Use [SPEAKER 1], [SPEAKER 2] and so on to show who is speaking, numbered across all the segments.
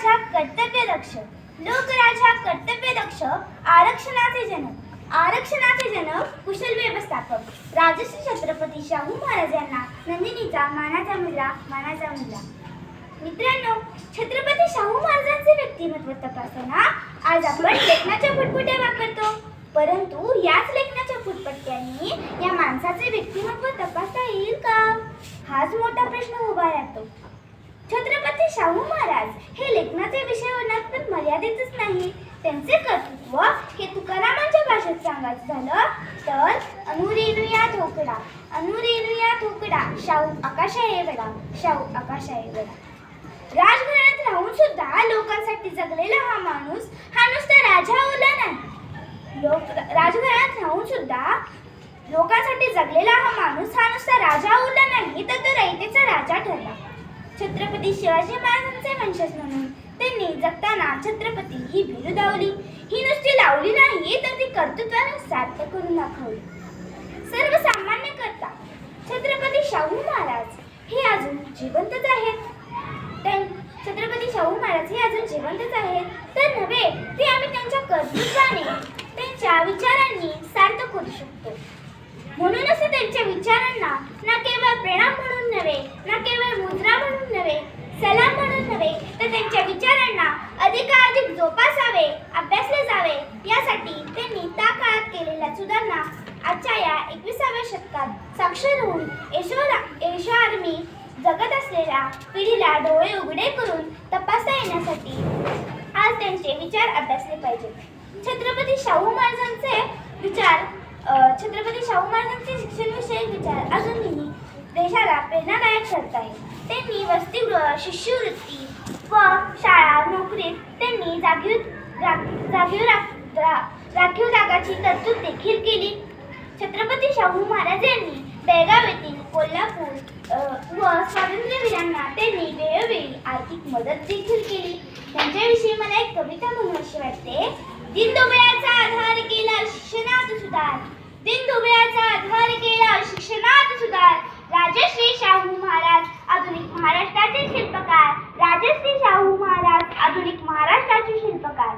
[SPEAKER 1] लोकराजा कर्तव्यदक्ष लोकराजा कर्तव्यदक्ष आरक्षणाचे जनक. आरक्षणाचे जनक कुशल व्यवस्थापक. राजश्री छत्रपती शाहू महाराज यांना नंदिनीचा मानाचा मुलगा मानाचा मुलगा. मित्रांनो छत्रपती शाहू महाराजांचे व्यक्तिमत्व तपासताना आज आपण लेखनाच्या फुटफुट्या वापरतो. परंतु याच लेखनाच्या फुटपट्ट्यांनी या माणसाचे व्यक्तिमत्व तपासता येईल का? हाच मोठा प्रश्न उभा राहतो. छत्रपती शाहू महाराज हे लेखनाचे विषय वर्णात्मक मर्यादितच नाही. त्यांचे कर्तृत्व हे तुकारामांच्या भाषेत सांगायचं झालं तर अनुरेणुया ठोकडा अनुरेणुया ठोकडा शाहू आकाशा वडा शाहू आकाशा वडा. राजघराण्यात राहून सुद्धा लोकांसाठी जगलेला हा माणूस हा नुसता राजा ओला नाही. लोक राजघराण्यात राहून सुद्धा लोकांसाठी जगलेला हा माणूस हा नुसता राजा उरला नाही तर तो रयतेचा राजा ठरला छत्रपती शिवाजी महाराजांचे वंशज म्हणून त्यांनी जगताना छत्रपती ही बिरुद लावली ही नुसती लावली नाही तर ती कर्तृत्वाने साध्य करून दाखवली. सर्वसामान्य करता छत्रपती शाहू महाराज हे अजून जिवंतच आहेत. छत्रपती शाहू महाराज हे अजून जिवंतच आहेत. तर नव्हे ते आम्ही सुधारणा आजच्या या एकविसाव्या शतकात साक्षर होऊन यशोरा यशो आर्मी जगत असलेल्या पिढीला डोळे उघडे करून तपासता येण्यासाठी आज त्यांचे विचार अभ्यासले पाहिजेत. छत्रपती शाहू महाराजांचे विचार छत्रपती शाहू महाराजांचे शिक्षणविषयक विचार अजूनही देशाला प्रेरणादायक ठरत आहे त्यांनी वसतिगृह शिष्यवृत्ती व शाळा नोकरीत त्यांनी जागीव जागीव राख रा- राखीव जागाची तरतूद देखील केली. छत्रपती शाहू महाराज यांनी बेळगाव येथील कोल्हापूर व स्वातंत्र्यवीरांना त्यांनी वेळोवेळी आर्थिक मदत देखील केली. त्यांच्याविषयी मला एक कविता म्हणूशी वाटते. दिनदुबळ्याचा आधार केला शिक्षणात सुधार दिनदुबळ्याचा आधार केला शिक्षणात सुधार राजश्री शाहू महाराज आधुनिक महाराष्ट्राचे शिल्पकार राजश्री शाहू महाराज आधुनिक महाराष्ट्राचे शिल्पकार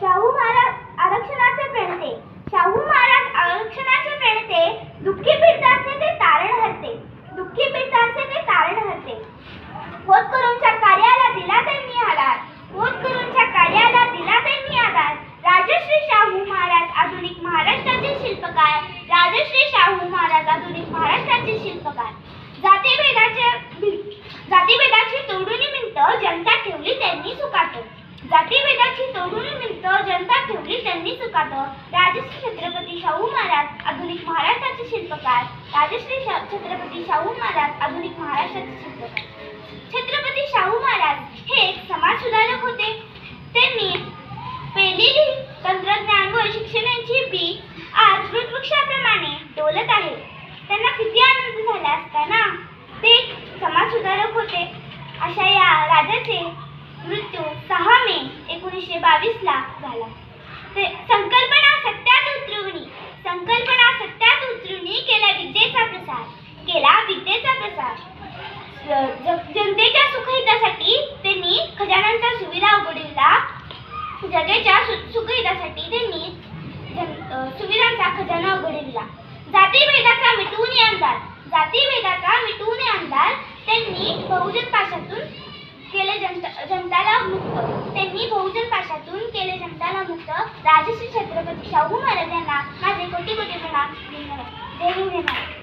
[SPEAKER 1] शाहू महाराज आरक्षणाचे प्रणेते शाहू महाराज आरक्षणाचे प्रणेते दुःखी पीडितांचे ते तारण हरते दुःखी पीडितांचे ते तारण हरते होतकरूंच्या कार्याला दिला त्यांनी आधार होतकरूंच्या कार्याला दिला त्यांनी आधार राजश्री शाहू महाराज आधुनिक महाराष्ट्राचे शिल्पकार राजश्री शाहू महाराज आधुनिक महाराष्ट्राचे शिल्पकार. जातीभेदाचे जातीभेदाची तोडून भिंत जनता ठेवली त्यांनी सुकाट. जातीभेदाची तोडून भिंत जनता ठेवली त्यांनी सुकाट. राजश्री छत्रपती शाहू महाराज आधुनिक महाराष्ट्राचे शिल्पकार. राजश्री छत्रपती शाहू महाराज आधुनिक महाराष्ट्राचे शिल्पकार. छत्रपती शाहू महाराज हे एक समाज सुधारक होते त्यांनी पेरलेली तंत्रज्ञान व शिक्षणाची बी आज बोलत आहे. त्यांना किती आनंद झाला असताना ते समाजसुधारक समाज सुधारक होते. अशा या राजाचे मृत्यू सहा मे एकोणीसशे बावीस ला झाला. ते संकल्पना सत्यात उतरवणी संकल्पना सत्यात उतरवणी केला विद्येचा प्रसार केला विद्येचा प्रसार. जनतेच्या सुखहितासाठी त्यांनी खजानांचा सुविधा उघडविला जगाच्या सु- सुखहितासाठी त्यांनी जन- सुविधांचा खजाना उघडविला जातीभेदाचा मिटवून अंदाज जातीभेदाचा मिटवून अंदाज त्यांनी बहुजन पाशातून केले जनता जनताला मुक्त. त्यांनी बहुजन पाशातून केले जनताला मुक्त. राजश्री छत्रपती शाहू महाराज यांना माझे कोटी कोटी प्रणाम धन्यवाद जय हिंद